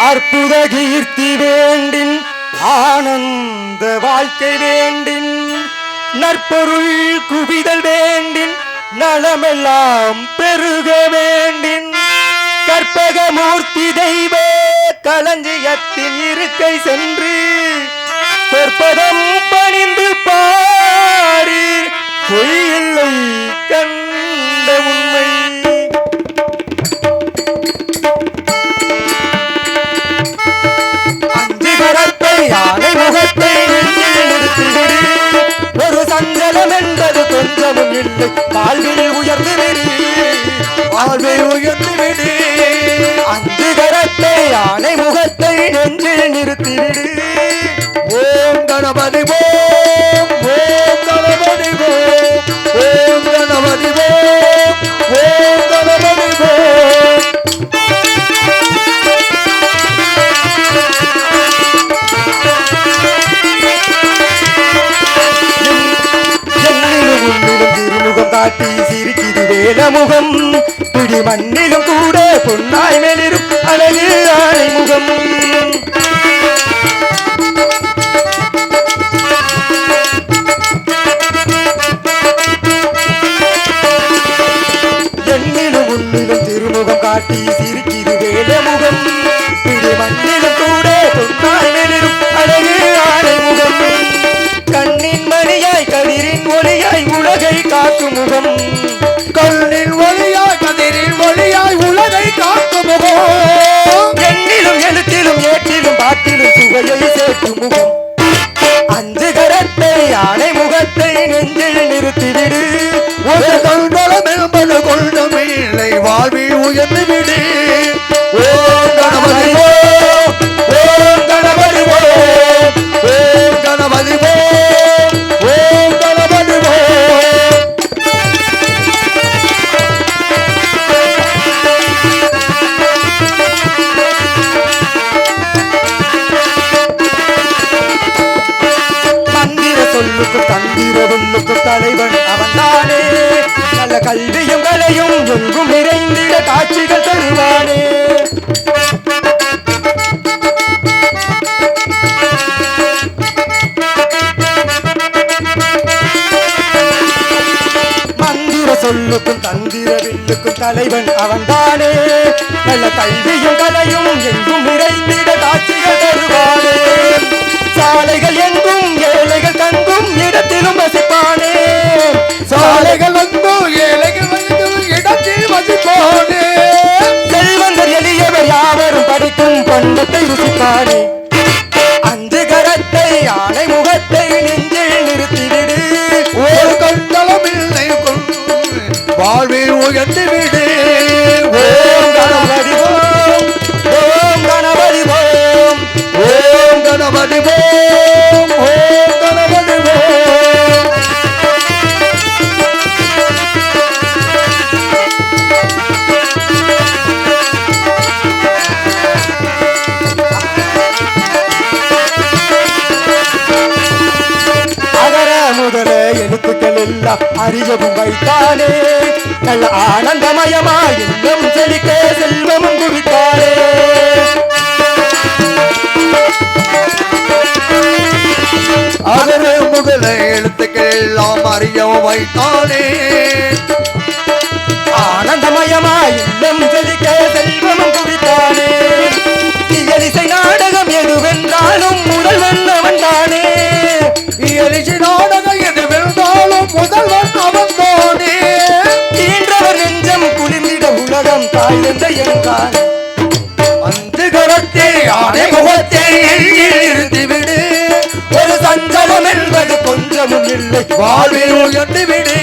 அற்புத கீர்த்தி வேண்டின் ஆனந்த வாழ்க்கை வேண்டின் நற்பொருள் குவிதல் வேண்டின் நலமெல்லாம் பெருக வேண்டின். கற்பகமூர்த்தி தெய்வ களஞ்சியத்தின் இருக்கை சென்று பொற்பதம் பணிந்து பாரி பொய்யில்லை கண்ட உண்மை வாழ்வில் உயர்ந்து விடு. அஞ்சு கரத்தை யானை முகத்தை நெஞ்சில் நிறுத்திவிடு ஓம் கணபதி ஓம் ஓம் கணபதி ஓம் ஓம் கணபதி ஓம். ஓம் கணபதி ஓம் திருமுகம் காட்டி சிரிக்கி வேலமுகம் பிடி மண்ணிலும் கூட பொன்னாய் மேலிரும் அழகு ஆணை முகம் என்னிலும் திருமுகம் காட்டி சிரிக்கிது எண்ணிலும் எழுத்திலும் ஏற்றிலும் பாட்டிலும் சுவையை சேர்த்து முகம். அஞ்சு கரத்தை யானை முகத்தை நெஞ்சில் நிறுத்திவிடு. ஒரு கண்களம் என்பது கொண்டம் இல்லை வாழ்வில் உயர்ந்து உள்ளுக்கு சொல்லுக்கும் தந்திர ஒண்ணுக்கும் தலைவன் அவன்தானே நல்ல கல்வியும் கலையும் எங்கும் நிறைந்திட காட்சிகள் தருவானே. சொல்லுக்கும் தந்திர வில்லுக்கும் தலைவன் அவன் தானே. நல்ல கல்வியும் கலையும் எங்கும் நிறைந்திட காட்சிகள் சாலைகள் வந்தோ ஏழைகள் வந்து இடத்தில் வசிப்போனே. செல்வந்தர் எளியவர் யாவரும் படிக்கும் பண்டத்தை ருசிப்பானே. அஞ்சு கரத்தை யானை முகத்தை நெஞ்சில் நிறுத்திவிடு. ஒரு கண்களம் இல்லை வாழ்வில் உயர்ந்து விடு. ஓம் கணபதி ஓம் கணபதி ஓம் ஓம் கணபதி ஓம். எழுத்துக்கள் எல்லாம் வைத்தானே நல்ல ஆனந்தமயமா இன்னும் செழிக்க செல்வமும் குவித்தானே அதனை முதல எழுத்துக்கள் எல்லாம் அறியவும் வைத்தானே ஆனந்தமயமா இன்னும் உலகம் தாழ்ந்த அந்த கரத்தை யானை முகத்தை எண்ணில் ஒரு சஞ்சலம் என்பது கொஞ்சமும் இல்லை வாழ்வில் உயர்ந்து விடு.